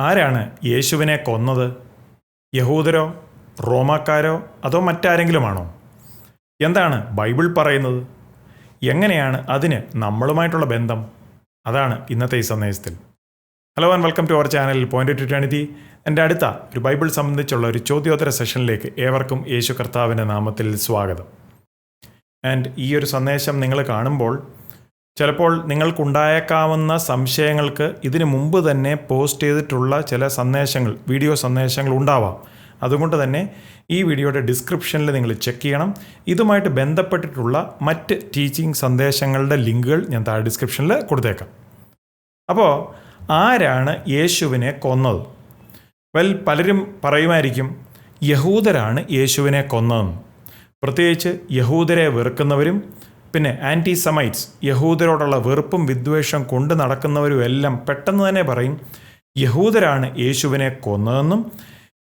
ആരാണ് യേശുവിനെ കൊന്നത്? യഹൂദരോ റോമാക്കാരോ അതോ മറ്റാരെങ്കിലുമാണോ? എന്താണ് ബൈബിൾ പറയുന്നത്? എങ്ങനെയാണ് അതിന് നമ്മളുമായിട്ടുള്ള ബന്ധം? അതാണ് ഇന്നത്തെ ഈ സന്ദേശത്തിൽ. Hello and welcome to our channel point to എന്റെ അടുത്ത ഒരു ബൈബിൾ സംബന്ധിച്ചുള്ള ഒരു ചോദ്യോത്തര സെഷനിലേക്ക് ഏവർക്കും യേശു കർത്താവിന്റെ നാമത്തിൽ സ്വാഗതം. ആൻഡ് ഈ ഒരു സന്ദേശം നിങ്ങൾ കാണുമ്പോൾ ചിലപ്പോൾ നിങ്ങൾക്കുണ്ടായേക്കാവുന്ന സംശയങ്ങൾക്ക് ഇതിനു മുമ്പ് തന്നെ പോസ്റ്റ് ചെയ്തിട്ടുള്ള ചില സന്ദേശങ്ങൾ വീഡിയോ സന്ദേശങ്ങൾ ഉണ്ടാവാം. അതുകൊണ്ട് തന്നെ ഈ വീഡിയോയുടെ ഡിസ്ക്രിപ്ഷനിൽ നിങ്ങൾ ചെക്ക് ചെയ്യണം. ഇതുമായിട്ട് ബന്ധപ്പെട്ടിട്ടുള്ള മറ്റ് ടീച്ചിങ് സന്ദേശങ്ങളുടെ ലിങ്കുകൾ ഞാൻ താഴെ ഡിസ്ക്രിപ്ഷനിൽ കൊടുത്തേക്കാം. അപ്പോൾ ആരാണ് യേശുവിനെ കൊന്നത്? വെൽ പലരും പറയുമായിരിക്കും യഹൂദരാണ് യേശുവിനെ കൊന്നതെന്ന്. പ്രത്യേകിച്ച് യഹൂദരെ വെറുക്കുന്നവരും പിന്നെ ആന്റി സമൈറ്റ്സ് യഹൂദരോടുള്ള വെറുപ്പും വിദ്വേഷം കൊണ്ട് നടക്കുന്നവരും എല്ലാം പെട്ടെന്ന് തന്നെ പറയും യഹൂദരാണ് യേശുവിനെ കൊന്നതെന്നും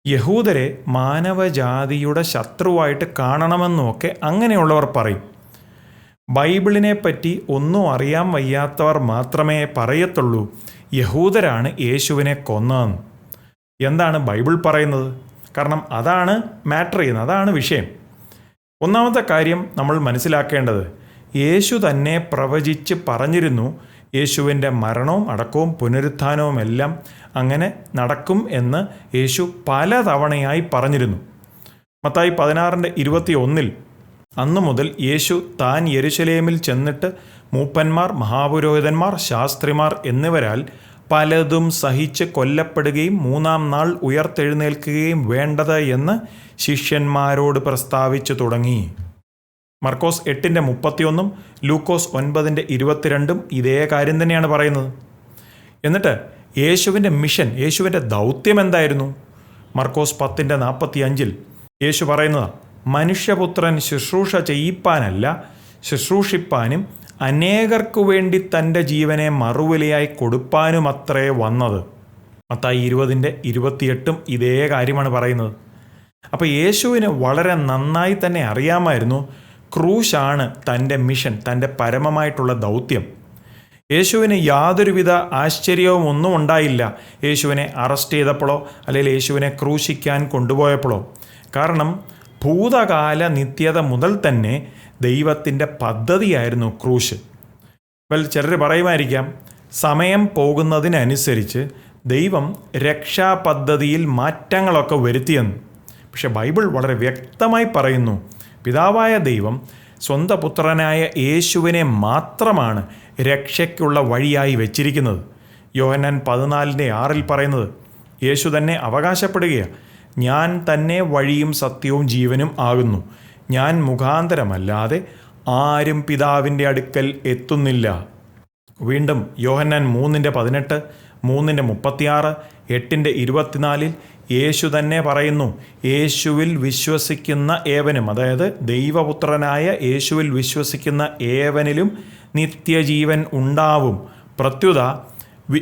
യഹൂദരെ മാനവജാതിയുടെ ശത്രുവായിട്ട് കാണണമെന്നുമൊക്കെ അങ്ങനെയുള്ളവർ പറയും. ബൈബിളിനെ പറ്റി ഒന്നും അറിയാൻ വയ്യാത്തവർ മാത്രമേ പറയത്തുള്ളൂ യഹൂദരാണ് യേശുവിനെ കൊന്നതെന്ന്. എന്താണ് ബൈബിൾ പറയുന്നത്? കാരണം അതാണ് മാറ്റർ ചെയ്യുന്നത് അതാണ് വിഷയം. ഒന്നാമത്തെ കാര്യം നമ്മൾ മനസ്സിലാക്കേണ്ടത് യേശു തന്നെ പ്രവചിച്ച് പറഞ്ഞിരുന്നു യേശുവിന്റെ മരണവും അടക്കവും പുനരുത്ഥാനവും എല്ലാം അങ്ങനെ നടക്കും എന്ന് യേശു പലതവണയായി പറഞ്ഞിരുന്നു. മത്തായി പതിനാറിന്റെ ഇരുപത്തി ഒന്നിൽ അന്നു മുതൽ യേശു താൻ യെരുശലേമിൽ ചെന്നിട്ട് മൂപ്പന്മാർ മഹാപുരോഹിതന്മാർ ശാസ്ത്രിമാർ എന്നിവരാൽ പലതും സഹിച്ച് കൊല്ലപ്പെടുകയും മൂന്നാം നാൾ ഉയർത്തെഴുന്നേൽക്കുകയും വേണ്ടത് എന്ന് ശിഷ്യന്മാരോട് പ്രസ്താവിച്ചു തുടങ്ങി. മർക്കോസ് എട്ടിന്റെ മുപ്പത്തിയൊന്നും ലൂക്കോസ് ഒൻപതിന്റെ ഇരുപത്തിരണ്ടും ഇതേ കാര്യം തന്നെയാണ് പറയുന്നത്. എന്നിട്ട് യേശുവിന്റെ മിഷൻ യേശുവിന്റെ ദൗത്യം എന്തായിരുന്നു? മർക്കോസ് പത്തിന്റെ നാൽപ്പത്തി അഞ്ചിൽ യേശു പറയുന്നതാണ് മനുഷ്യപുത്രൻ ശുശ്രൂഷ ചെയ്യിപ്പാനല്ല ശുശ്രൂഷിപ്പാനും അനേകർക്കു വേണ്ടി തന്റെ ജീവനെ മറുവിലയായി കൊടുപ്പാനുമത്രേ വന്നത്. മത്തായി ഇരുപതിന്റെ ഇരുപത്തിയെട്ടും ഇതേ കാര്യമാണ് പറയുന്നത്. അപ്പോൾ യേശുവിന് വളരെ നന്നായി തന്നെ അറിയാമായിരുന്നു ക്രൂശാണ് തന്റെ മിഷൻ തന്റെ പരമമായിട്ടുള്ള ദൗത്യം. യേശുവിന് യാതൊരുവിധ ആശ്ചര്യവും ഒന്നും ഉണ്ടായില്ല. യേശുവിനെ അറസ്റ്റ് ചെയ്തപ്പോഴോ അല്ലെങ്കിൽ യേശുവിനെ ക്രൂശിക്കാൻ കൊണ്ടുപോയപ്പോഴോ. കാരണം ഭൂതകാല നിത്യത മുതൽ തന്നെ ദൈവത്തിന്റെ പദ്ധതിയായിരുന്നു ക്രൂശ്. വെൽ ചിലർ പറയുമായിരിക്കാം സമയം പോകുന്നതിനനുസരിച്ച് ദൈവം രക്ഷാപദ്ധതിയിൽ മാറ്റങ്ങളൊക്കെ വരുത്തിയെന്ന്. പക്ഷെ ബൈബിൾ വളരെ വ്യക്തമായി പറയുന്നു പിതാവായ ദൈവം സ്വന്തം പുത്രനായ യേശുവിനെ മാത്രമാണ് രക്ഷയ്ക്കുള്ള വഴിയായി വെച്ചിരിക്കുന്നത്. യോഹന്നാൻ പതിനാലിന്റെ ആറിൽ പറയുന്നത് യേശു തന്നെ അവകാശപ്പെടുകയാണ് ഞാൻ തന്നെ വഴിയും സത്യവും ജീവനും ആകുന്നു. ഞാൻ മുഖാന്തരമല്ലാതെ ആരും പിതാവിന്റെ അടുക്കൽ എത്തുന്നില്ല. വീണ്ടും യോഹന്നാൻ മൂന്നിന്റെ പതിനെട്ട് മൂന്നിന്റെ മുപ്പത്തിയാറ് എട്ടിന്റെ ഇരുപത്തിനാലിൽ യേശു തന്നെ പറയുന്നു യേശുവിൽ വിശ്വസിക്കുന്ന ഏവനും അതായത് ദൈവപുത്രനായ യേശുവിൽ വിശ്വസിക്കുന്ന ഏവനിലും നിത്യജീവൻ ഉണ്ടാവും. പ്രത്യുത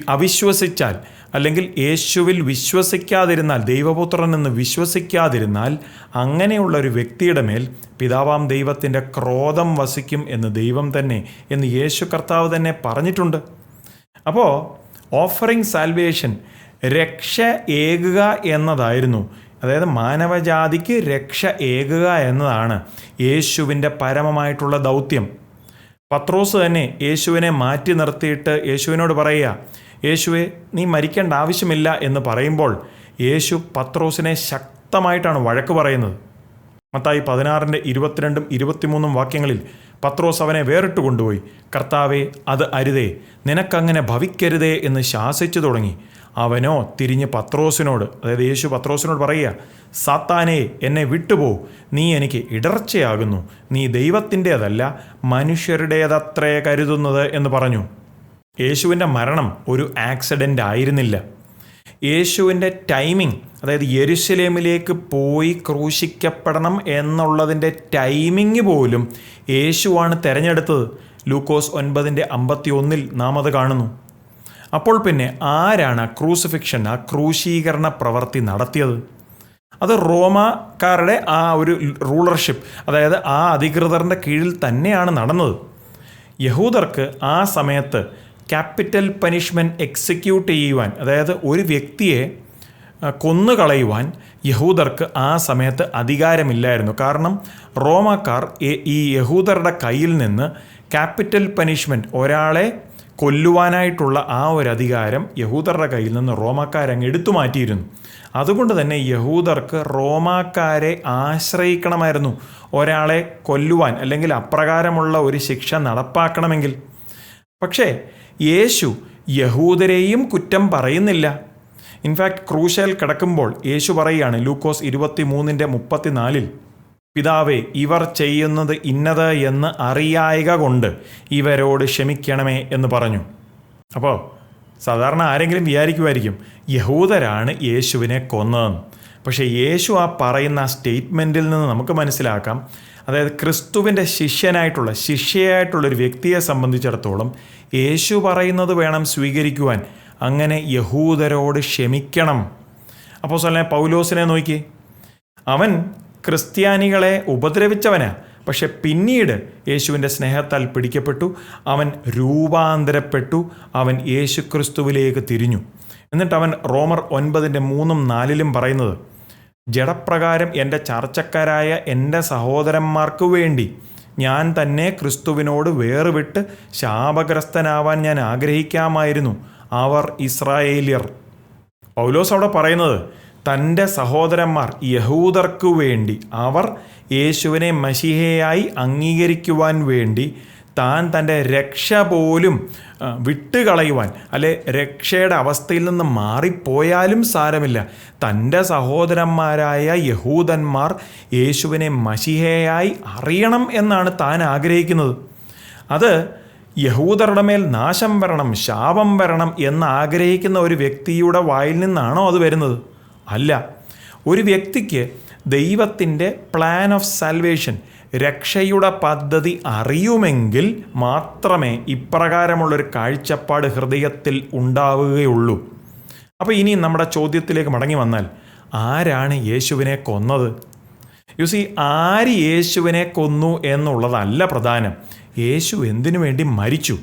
അവിശ്വസിച്ചാൽ അല്ലെങ്കിൽ യേശുവിൽ വിശ്വസിക്കാതിരുന്നാൽ ദൈവപുത്രൻ എന്ന് വിശ്വസിക്കാതിരുന്നാൽ അങ്ങനെയുള്ള ഒരു വ്യക്തിയുടെ മേൽ പിതാവാം ദൈവത്തിന്റെ ക്രോധം വസിക്കും എന്ന് ദൈവം തന്നെ എന്ന് യേശു കർത്താവ് തന്നെ പറഞ്ഞിട്ടുണ്ട്. അപ്പോൾ ഓഫറിങ് സാൽവേഷൻ രക്ഷ ഏകുക എന്നതായിരുന്നു. അതായത് മാനവജാതിക്ക് രക്ഷ ഏകുക എന്നതാണ് യേശുവിന്റെ പരമമായിട്ടുള്ള ദൗത്യം. പത്രോസ് തന്നെ യേശുവിനെ മാറ്റി നിർത്തിയിട്ട് യേശുവിനോട് പറയുക യേശുവെ നീ മരിക്കേണ്ട ആവശ്യമില്ല എന്ന് പറയുമ്പോൾ യേശു പത്രോസിനെ ശക്തമായിട്ടാണ് വഴക്ക് പറയുന്നത്. മത്തായി പതിനാറിന്റെ ഇരുപത്തിരണ്ടും ഇരുപത്തിമൂന്നും വാക്യങ്ങളിൽ പത്രോസ് അവനെ വേറിട്ട് കൊണ്ടുപോയി കർത്താവെ അത് അരുതേ നിനക്കങ്ങനെ ഭവിക്കരുതേ എന്ന് ശാസിച്ചു തുടങ്ങി. അവനോ തിരിഞ്ഞ് പത്രോസിനോട് അതായത് യേശു പത്രോസിനോട് പറയുക സാത്താനെ എന്നെ വിട്ടുപോ. നീ എനിക്ക് ഇടർച്ചയാകുന്നു. നീ ദൈവത്തിന്റേതല്ല മനുഷ്യരുടേതത്രേ കരുതുന്നത് എന്ന് പറഞ്ഞു. യേശുവിന്റെ മരണം ഒരു ആക്സിഡന്റ് ആയിരുന്നില്ല. യേശുവിന്റെ ടൈമിംഗ് അതായത് യെരുശലേമിലേക്ക് പോയി ക്രൂശിക്കപ്പെടണം എന്നുള്ളതിന്റെ ടൈമിംഗ് പോലും യേശുവാണ് തിരഞ്ഞെടുത്തത്. ലൂക്കോസ് ഒൻപതിന്റെ അമ്പത്തി ഒന്നിൽ നാം അത് കാണുന്നു. അപ്പോൾ പിന്നെ ആരാണ് ക്രൂസിഫിക്ഷൻ ആ ക്രൂശീകരണ പ്രവൃത്തി നടത്തിയത്? അത് റോമാക്കാരുടെ ആ ഒരു റൂളർഷിപ്പ് അതായത് ആ അധികൃതറിന്റെ കീഴിൽ തന്നെയാണ് നടന്നത്. യഹൂദർക്ക് ആ സമയത്ത് ക്യാപിറ്റൽ പനിഷ്മെന്റ് എക്സിക്യൂട്ട് ചെയ്യുവാൻ അതായത് ഒരു വ്യക്തിയെ കൊന്നുകളയുവാൻ യഹൂദർക്ക് ആ സമയത്ത് അധികാരമില്ലായിരുന്നു. കാരണം റോമാക്കാർ ഈ യഹൂദരുടെ കയ്യിൽ നിന്ന് ക്യാപിറ്റൽ പനിഷ്മെന്റ് ഒരാളെ കൊല്ലുവാനായിട്ടുള്ള ആ ഒരു അധികാരം യഹൂദരുടെ കയ്യിൽ നിന്ന് റോമാക്കാരങ്ങ് എടുത്തു മാറ്റിയിരുന്നു. അതുകൊണ്ട് തന്നെ യഹൂദർക്ക് റോമാക്കാരെ ആശ്രയിക്കണമായിരുന്നു. ഒരാളെ കൊല്ലുവാൻ അല്ലെങ്കിൽ അപ്രകാരമുള്ള ഒരു ശിക്ഷ നടപ്പാക്കണമെങ്കിൽ. പക്ഷേ യേശു യഹൂദരെയും കുറ്റം പറയുന്നില്ല. ഇൻഫാക്ട് ക്രൂശയിൽ കിടക്കുമ്പോൾ യേശു പറയുകയാണ് ലൂക്കോസ് ഇരുപത്തി മൂന്നിന്റെ മുപ്പത്തിനാലിൽ. പിതാവേ ഇവർ ചെയ്യുന്നത് ഇന്നത് എന്ന് അറിയായക കൊണ്ട് ഇവരോട് ക്ഷമിക്കണമേ എന്ന് പറഞ്ഞു. അപ്പോൾ സാധാരണ ആരെങ്കിലും വിചാരിക്കുമായിരിക്കും യഹൂദരാണ് യേശുവിനെ കൊന്നതെന്ന്. പക്ഷേ യേശു ആ പറയുന്ന സ്റ്റേറ്റ്മെന്റിൽ നിന്ന് നമുക്ക് മനസ്സിലാക്കാം അതായത് ക്രിസ്തുവിന്റെ ശിഷ്യനായിട്ടുള്ള ശിഷ്യയായിട്ടുള്ള ഒരു വ്യക്തിയെ സംബന്ധിച്ചിടത്തോളം യേശു പറയുന്നത് വേണം സ്വീകരിക്കുവാൻ. അങ്ങനെ യഹൂദരോട് ക്ഷമിക്കണം. അപ്പോൾ സ്വലേ പൗലോസിനെ നോക്കി അവൻ ക്രിസ്ത്യാനികളെ ഉപദ്രവിച്ചവനാ. പക്ഷെ പിന്നീട് യേശുവിന്റെ സ്നേഹത്താൽ പിടിക്കപ്പെട്ടു. അവൻ രൂപാന്തരപ്പെട്ടു. അവൻ യേശു ക്രിസ്തുവിലേക്ക് തിരിഞ്ഞു. എന്നിട്ട് അവൻ റോമർ ഒൻപതിന്റെ മൂന്നും നാലിലും പറയുന്നത് ജഡപ്രകാരം എന്റെ ചർച്ചക്കാരായ എന്റെ സഹോദരന്മാർക്ക് വേണ്ടി ഞാൻ തന്നെ ക്രിസ്തുവിനോട് വേറുവിട്ട് ശാപഗ്രസ്തനാവാൻ ഞാൻ ആഗ്രഹിക്കാമായിരുന്നു. അവർ ഇസ്രായേലിയർ. പൗലോസ് അവിടെ പറയുന്നത് തന്റെ സഹോദരന്മാർ യഹൂദർക്കു വേണ്ടി അവർ യേശുവിനെ മഷിഹയായി അംഗീകരിക്കുവാൻ വേണ്ടി താൻ തന്റെ രക്ഷ പോലും വിട്ടുകളയുവാൻ അല്ലെ രക്ഷയുടെ അവസ്ഥയിൽ നിന്ന് മാറിപ്പോയാലും സാരമില്ല. തന്റെ സഹോദരന്മാരായ യഹൂദന്മാർ യേശുവിനെ മഷിഹയായി അറിയണം എന്നാണ് താൻ ആഗ്രഹിക്കുന്നത്. അത് യഹൂദരുടെ മേൽ നാശം വരണം ശാപം വരണം എന്ന് ആഗ്രഹിക്കുന്ന ഒരു വ്യക്തിയുടെ വായിൽ നിന്നാണോ അത് വരുന്നത്? അല്ല. ഒരു വ്യക്തിക്ക് ദൈവത്തിന്റെ പ്ലാൻ ഓഫ് സാൽവേഷൻ രക്ഷയുടെ പദ്ധതി അറിയുമെങ്കിൽ മാത്രമേ ഇപ്രകാരമുള്ളൊരു കാഴ്ചപ്പാട് ഹൃദയത്തിൽ ഉണ്ടാവുകയുള്ളൂ. അപ്പോൾ ഇനി നമ്മുടെ ചോദ്യത്തിലേക്ക് മടങ്ങി വന്നാൽ ആരാണ് യേശുവിനെ കൊന്നത്? യു സി ആര് യേശുവിനെ കൊന്നു എന്നുള്ളതല്ല പ്രധാനം. യേശു എന്തിനു വേണ്ടി മരിച്ചു?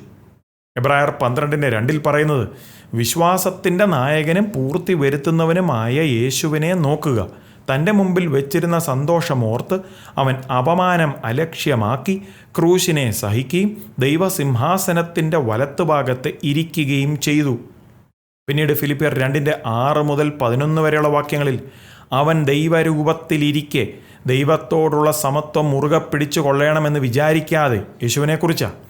എബ്രായർ പന്ത്രണ്ടിന്റെ രണ്ടിൽ പറയുന്നത് വിശ്വാസത്തിന്റെ നായകനും പൂർത്തി വരുത്തുന്നവനുമായ യേശുവിനെ നോക്കുക. തന്റെ മുമ്പിൽ വെച്ചിരുന്ന സന്തോഷമോർത്ത് അവൻ അപമാനം അലക്ഷ്യമാക്കി ക്രൂശിനെ സഹിക്കുകയും ദൈവസിംഹാസനത്തിന്റെ വലത്തുഭാഗത്ത് ഇരിക്കുകയും ചെയ്തു. പിന്നീട് ഫിലിപ്പിയർ രണ്ടിന്റെ ആറ് മുതൽ പതിനൊന്ന് വരെയുള്ള വാക്യങ്ങളിൽ അവൻ ദൈവരൂപത്തിലിരിക്കെ ദൈവത്തോടുള്ള സമത്വം മുറുകെ പിടിച്ചു കൊള്ളണമെന്ന് വിചാരിക്കാതെ. യേശുവിനെക്കുറിച്ചാണ്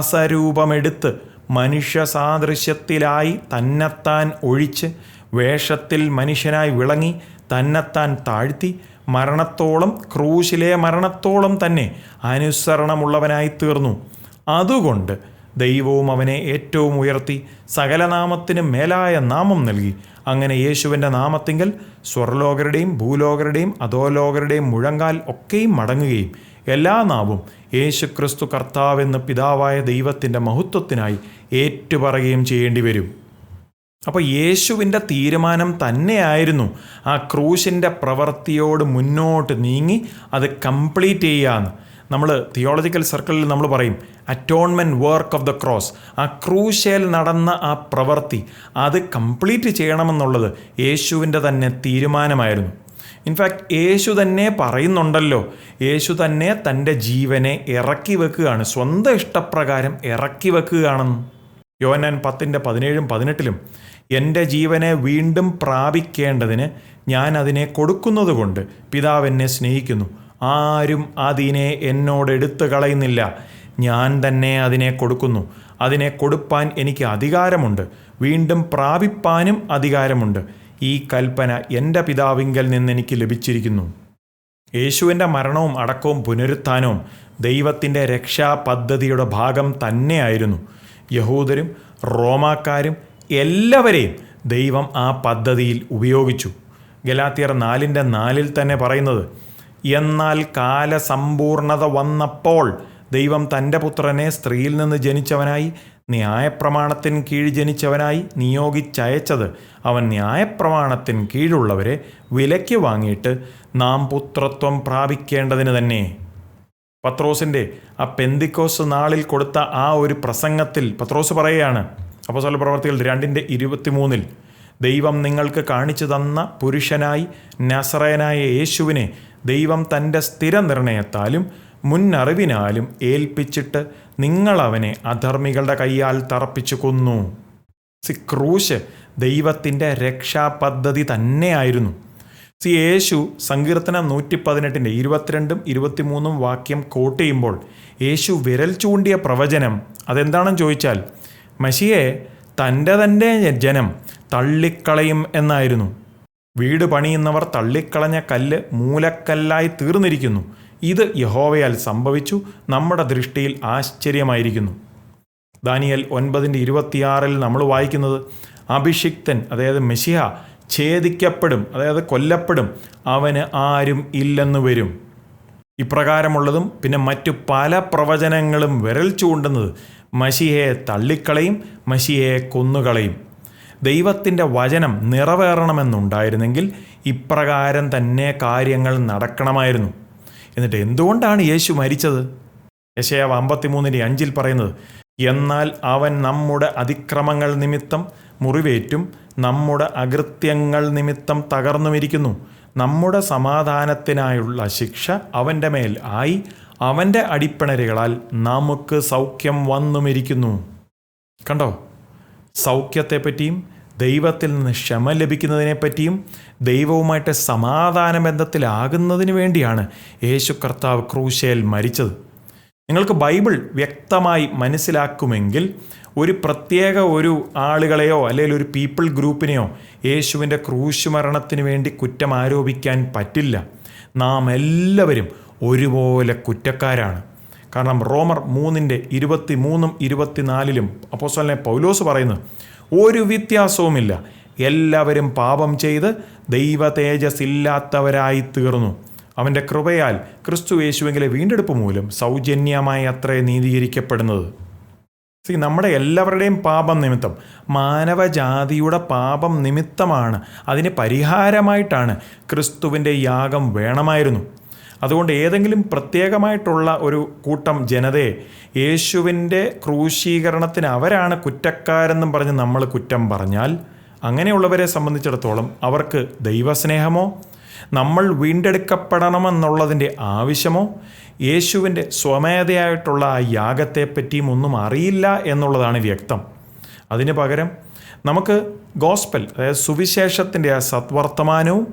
ദാസരൂപമെടുത്ത് മനുഷ്യ സാദൃശ്യത്തിലായി തന്നെത്താൻ ഒഴിച്ച് വേഷത്തിൽ മനുഷ്യനായി വിളങ്ങി തന്നെത്താൻ താഴ്ത്തി മരണത്തോളം ക്രൂശിലെ മരണത്തോളം തന്നെ അനുസരണമുള്ളവനായി തീർന്നു അതുകൊണ്ട് ദൈവവും അവനെ ഏറ്റവും ഉയർത്തി സകലനാമത്തിന് മേലായ നാമം നൽകി. അങ്ങനെ യേശുവിന്റെ നാമത്തിങ്കൽ സ്വർലോകരുടെയും ഭൂലോകരുടെയും അധോലോകരുടെയും മുഴങ്കാൽ ഒക്കെയും മടങ്ങുകയും എല്ലാ നാവും യേശു ക്രിസ്തു കർത്താവെന്ന് പിതാവായ ദൈവത്തിന്റെ മഹത്വത്തിനായി ഏറ്റുപറയുകയും ചെയ്യേണ്ടി വരും. അപ്പോൾ യേശുവിന്റെ തീരുമാനം തന്നെയായിരുന്നു ആ ക്രൂശിന്റെ പ്രവൃത്തിയോട് മുന്നോട്ട് നീങ്ങി അത് കംപ്ലീറ്റ് ചെയ്യാന്ന് നമ്മൾ തിയോളജിക്കൽ സർക്കിളിൽ നമ്മൾ പറയും atonement work of the cross ആ ക്രൂശയിൽ നടന്ന ആ പ്രവൃത്തി അത് കംപ്ലീറ്റ് ചെയ്യണമെന്നുള്ളത് യേശുവിന്റെ തന്നെ തീരുമാനമായിരുന്നു. ഇൻഫാക്ട് യേശു തന്നെ പറയുന്നുണ്ടല്ലോ. യേശു തന്നെ തന്റെ ജീവനെ ഇറക്കി വെക്കുകയാണ്. സ്വന്തം ഇഷ്ടപ്രകാരം ഇറക്കി വെക്കുകയാണെന്ന്. യോനാൻ പത്തിന്റെ പതിനേഴും പതിനെട്ടിലും എന്റെ ജീവനെ വീണ്ടും പ്രാപിക്കേണ്ടതിന് ഞാൻ അതിനെ കൊടുക്കുന്നത് കൊണ്ട് പിതാവ് എന്നെ സ്നേഹിക്കുന്നു. ആരും അതിനെ എന്നോട് എടുത്തു കളയുന്നില്ല. ഞാൻ തന്നെ അതിനെ കൊടുക്കുന്നു. അതിനെ കൊടുപ്പാൻ എനിക്ക് അധികാരമുണ്ട്. വീണ്ടും പ്രാപിപ്പാനും അധികാരമുണ്ട്. ഈ കൽപ്പന എന്റെ പിതാവിങ്കൽ നിന്ന് എനിക്ക് ലഭിച്ചിരിക്കുന്നു. യേശുവിന്റെ മരണവും അടക്കവും പുനരുത്ഥാനവും ദൈവത്തിന്റെ രക്ഷാ പദ്ധതിയുടെ ഭാഗം തന്നെയായിരുന്നു. യഹൂദരും റോമാക്കാരും എല്ലാവരെയും ദൈവം ആ പദ്ധതിയിൽ ഉപയോഗിച്ചു. ഗലാത്തിയർ നാലിന്റെ നാലിൽ തന്നെ പറയുന്നത് എന്നാൽ കാലസമ്പൂർണത വന്നപ്പോൾ ദൈവം തന്റെ പുത്രനെ സ്ത്രീയിൽ നിന്ന് ജനിച്ചവനായി ന്യായപ്രമാണത്തിന് കീഴ് ജനിച്ചവനായി നിയോഗിച്ചയച്ചത് അവൻ ന്യായപ്രമാണത്തിന് കീഴുള്ളവരെ വിലയ്ക്ക് വാങ്ങിയിട്ട് നാം പുത്രത്വം പ്രാപിക്കേണ്ടതിന് തന്നെ. പത്രോസിന്റെ ആ പെന്തിക്കോസ് നാളിൽ കൊടുത്ത ആ ഒരു പ്രസംഗത്തിൽ പത്രോസ് പറയുകയാണ് അപ്പോസ്തല പ്രവർത്തികൾ രണ്ടിന്റെ ഇരുപത്തിമൂന്നിൽ ദൈവം നിങ്ങൾക്ക് കാണിച്ചു തന്ന പുരുഷനായി നസറയനായ യേശുവിനെ ദൈവം തന്റെ സ്ഥിര നിർണയത്താലും മുന്നറിവിനാലും ഏൽപ്പിച്ചിട്ട് നിങ്ങളവനെ അധർമ്മികളുടെ കൈയാൽ തറപ്പിച്ചു കൊന്നു. സി ക്രൂശ് ദൈവത്തിന്റെ രക്ഷാപദ്ധതി തന്നെയായിരുന്നു. സി യേശു സങ്കീർത്തനം നൂറ്റി പതിനെട്ടിന്റെ ഇരുപത്തിരണ്ടും ഇരുപത്തിമൂന്നും വാക്യം കോട്ട് ചെയ്യുമ്പോൾ യേശു വിരൽ ചൂണ്ടിയ പ്രവചനം അതെന്താണെന്ന് ചോദിച്ചാൽ മഷിയെ തന്റെ തന്റെ ജനം തള്ളിക്കളയും എന്നായിരുന്നു. വീട് പണിയുന്നവർ തള്ളിക്കളഞ്ഞ കല്ല് മൂലക്കല്ലായി തീർന്നിരിക്കുന്നു. ഇത് യഹോവയാൽ സംഭവിച്ചു നമ്മുടെ ദൃഷ്ടിയിൽ ആശ്ചര്യമായിരിക്കുന്നു. ദാനിയൽ ഒൻപതിന്റെ ഇരുപത്തിയാറിൽ നമ്മൾ വായിക്കുന്നത് അഭിഷിക്തൻ അതായത് മെഷിഹ ഛേദിക്കപ്പെടും അതായത് കൊല്ലപ്പെടും അവന് ആരും ഇല്ലെന്ന് വരും. ഇപ്രകാരമുള്ളതും പിന്നെ മറ്റു പല പ്രവചനങ്ങളും വിരൽ ചൂണ്ടുന്നത് മഷിഹയെ തള്ളിക്കളയും മഷിഹയെ കൊന്നുകളയും. ദൈവത്തിന്റെ വചനം നിറവേറണമെന്നുണ്ടായിരുന്നെങ്കിൽ ഇപ്രകാരം തന്നെ കാര്യങ്ങൾ നടക്കണമായിരുന്നു. എന്നിട്ട് എന്തുകൊണ്ടാണ് യേശു മരിച്ചത്? യശയാവ് അമ്പത്തിമൂന്നിന്റെ അഞ്ചിൽ പറയുന്നത് എന്നാൽ അവൻ നമ്മുടെ അതിക്രമങ്ങൾ നിമിത്തം മുറിവേറ്റും നമ്മുടെ അകൃത്യങ്ങൾ നിമിത്തം തകർന്നുമിരിക്കുന്നു. നമ്മുടെ സമാധാനത്തിനായുള്ള ശിക്ഷ അവന്റെ മേൽ ആയി അവന്റെ അടിപ്പിണരുകളാൽ നമുക്ക് സൗഖ്യം വന്നുമിരിക്കുന്നു. കണ്ടോ? സൗഖ്യത്തെപ്പറ്റിയും ദൈവത്തിൽ നിന്ന് ക്ഷമ ലഭിക്കുന്നതിനെപ്പറ്റിയും ദൈവവുമായിട്ട് സമാധാന ബന്ധത്തിലാകുന്നതിന് വേണ്ടിയാണ് യേശു കർത്താവ് ക്രൂശയിൽ മരിച്ചത്. നിങ്ങൾക്ക് ബൈബിൾ വ്യക്തമായി മനസ്സിലാക്കുമെങ്കിൽ ഒരു പ്രത്യേക ഒരു ആളുകളെയോ അല്ലെങ്കിൽ ഒരു പീപ്പിൾ ഗ്രൂപ്പിനെയോ യേശുവിന്റെ ക്രൂശ് മരണത്തിന് വേണ്ടി കുറ്റം ആരോപിക്കാൻ പറ്റില്ല. നാം എല്ലാവരും ഒരുപോലെ കുറ്റക്കാരാണ്. കാരണം റോമർ മൂന്നിന്റെ ഇരുപത്തി മൂന്നും ഇരുപത്തിനാലിലും അപ്പോസ്വലിനെ പൗലോസ് പറയുന്നത് ഒരു വ്യത്യാസവുമില്ല. എല്ലാവരും പാപം ചെയ്ത് ദൈവ തേജസ് ഇല്ലാത്തവരായി തീർന്നു. അവന്റെ കൃപയാൽ ക്രിസ്തു യേശുവെങ്കിലെ വീണ്ടെടുപ്പ് മൂലം സൗജന്യമായി അത്രേ നീതീകരിക്കപ്പെടുന്നത്. സി നമ്മുടെ എല്ലാവരുടെയും പാപം നിമിത്തം മാനവജാതിയുടെ പാപം നിമിത്തമാണ് അതിന് പരിഹാരമായിട്ടാണ് ക്രിസ്തുവിന്റെ യാഗം വേണമായിരുന്നു. അതുകൊണ്ട് ഏതെങ്കിലും പ്രത്യേകമായിട്ടുള്ള ഒരു കൂട്ടം ജനതയെ യേശുവിന്റെ ക്രൂശീകരണത്തിന് അവരാണ് കുറ്റക്കാരെന്നും പറഞ്ഞ് നമ്മൾ കുറ്റം പറഞ്ഞാൽ അങ്ങനെയുള്ളവരെ സംബന്ധിച്ചിടത്തോളം അവർക്ക് ദൈവസ്നേഹമോ നമ്മൾ വീണ്ടെടുക്കപ്പെടണമെന്നുള്ളതിന്റെ ആവശ്യമോ യേശുവിന്റെ സ്വമേധയായിട്ടുള്ള ആ യാഗത്തെപ്പറ്റിയും ഒന്നും അറിയില്ല എന്നുള്ളതാണ് വ്യക്തം. അതിന് പകരം നമുക്ക് ഗോസ്പൽ അതായത് സുവിശേഷത്തിന്റെ ആ സത്വർത്തമാനവും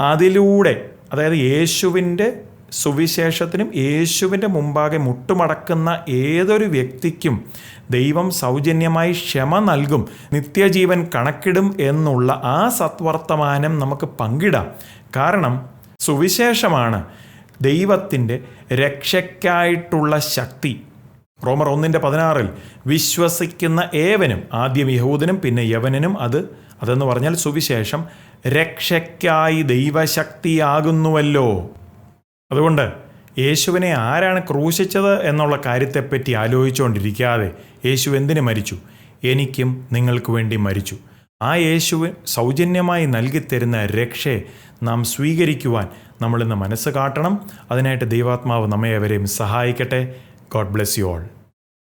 അതിലൂടെ അതായത് യേശുവിന്റെ സുവിശേഷത്തിനും യേശുവിന്റെ മുമ്പാകെ മുട്ടുമടക്കുന്ന ഏതൊരു വ്യക്തിക്കും ദൈവം സൗജന്യമായി ക്ഷമ നൽകും നിത്യജീവൻ കണക്കിടും എന്നുള്ള ആ സത്വർത്തമാനം നമുക്ക് പങ്കിടാം. കാരണം സുവിശേഷമാണ് ദൈവത്തിന്റെ രക്ഷയ്ക്കായിട്ടുള്ള ശക്തി. റോമർ ഒന്നിന്റെ പതിനാറിൽ വിശ്വസിക്കുന്ന ഏവനും ആദ്യം യഹൂദനും പിന്നെ യവനനും അത് അതെന്ന് പറഞ്ഞാൽ സുവിശേഷം രക്ഷയ്ക്കായി ദൈവശക്തിയാകുന്നുവല്ലോ. അതുകൊണ്ട് യേശുവിനെ ആരാണ് ക്രൂശിച്ചത് എന്നുള്ള കാര്യത്തെപ്പറ്റി ആലോചിച്ചുകൊണ്ടിരിക്കാതെ യേശു എന്തിനു മരിച്ചു? എനിക്കും നിങ്ങൾക്ക് വേണ്ടി മരിച്ചു. ആ യേശുവ് സൗജന്യമായി നൽകിത്തരുന്ന രക്ഷയെ നാം സ്വീകരിക്കുവാൻ നമ്മളിന്ന് മനസ്സ് കാട്ടണം. അതിനായിട്ട് ദൈവാത്മാവ് നമ്മെ അവരെയും സഹായിക്കട്ടെ. God bless you all.